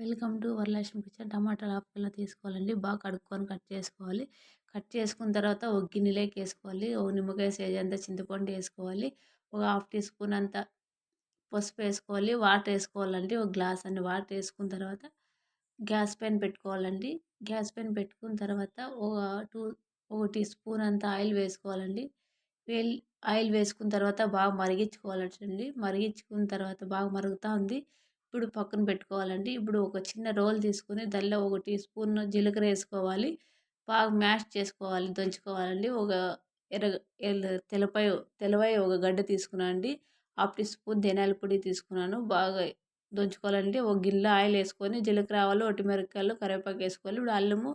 Welcome to Varalakshmi kitchen. టమాటాలు half తీసుకోవాలండి. బాగా కడుక్కొని కట్ చేసుకోవాలి. కట్ చేసుకున్న తర్వాత ఒక గిన్నెలోకి వేసుకోవాలి. ఒక నిమ్మకాయ సైజ్ అంత చింతపండు వేసుకోవాలి. ఒక హాఫ్ టీ స్పూన్ అంత పసుపు వేసుకోవాలి. వాటర్ వేసుకోవాలండి. ఒక గ్లాస్ అన్ని వాటర్ వేసుకున్న తర్వాత గ్యాస్ పైన పెట్టుకోవాలండి. గ్యాస్ పైన పెట్టుకున్న తర్వాత ఒక టూ ఒక టీ స్పూన్ అంత ఆయిల్ వేసుకోవాలండి. వేల్ ఆయిల్ వేసుకున్న తర్వాత బాగా మరిగించుకోవాలండి మరిగించుకున్న తర్వాత బాగా మరుగుతూ ఉంది. ఇప్పుడు పక్కన పెట్టుకోవాలండి. ఇప్పుడు ఒక చిన్న రోల్ తీసుకొని దానిలో ఒక టీ స్పూన్ జీలకర్ర వేసుకోవాలి. బాగా మ్యాష్ చేసుకోవాలి దంచుకోవాలండి. ఒక ఎర్ర తెలపై తెలవై ఒక గడ్డ తీసుకున్నాను అండి. హాఫ్ టీ స్పూన్ ధనియాల పొడి తీసుకున్నాను. బాగా దంచుకోవాలండి. ఒక గిన్నెలో ఆయిల్ వేసుకొని జీలకర్ర ఆవాలు ఒట్టిమిరపకాయలు కరివేపాకు వేసుకోవాలి. ఇప్పుడు అల్లము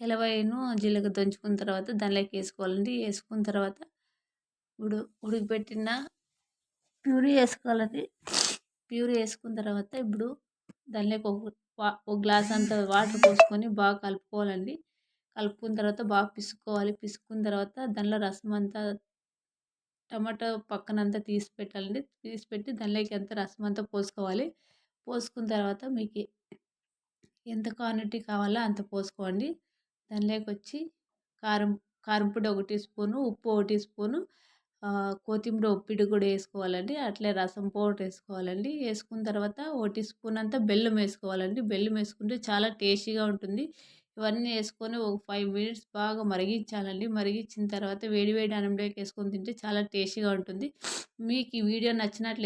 తెలవైను జీలకర్ర దంచుకున్న తర్వాత దానిలోకి వేసుకోవాలండి. వేసుకున్న తర్వాత ఇప్పుడు ఉడికిపెట్టిన ప్యూరీ వేసుకోవాలండి. ప్యూరీ వేసుకున్న తర్వాత ఇప్పుడు దానిలోకి ఒక ఒక గ్లాస్ అంత వాటర్ పోసుకొని బాగా కలుపుకోవాలండి. కలుపుకున్న తర్వాత బాగా పిసుకోవాలి పిసుకున్న తర్వాత దానిలో రసం అంతా టమాటో పక్కనంతా తీసి పెట్టాలండి. తీసి పెట్టి దానిలోకి అంత రసం అంతా పోసుకోవాలి. పోసుకున్న తర్వాత మీకు ఎంత క్వాంటిటీ కావాలో అంత పోసుకోండి. దానిలోకి వచ్చి కారం కారంపొడి ఒక టీ స్పూను ఉప్పు ఒక టీ స్పూను కొత్తిమీర ఉప్పిడి కూడా వేసుకోవాలండి. అట్లే రసం పౌడర్ వేసుకోవాలండి. వేసుకున్న తర్వాత ఒక టీ స్పూన్ అంతా బెల్లం వేసుకోవాలండి. బెల్లం వేసుకుంటే చాలా టేస్టీగా ఉంటుంది. ఇవన్నీ వేసుకొని ఒక ఫైవ్ మినిట్స్ బాగా మరిగించాలండి. మరిగించిన తర్వాత వేడి వేడి అన్నంలోకి వేసుకొని తింటే చాలా టేస్టీగా ఉంటుంది. మీకు ఈ వీడియో నచ్చినట్లయితే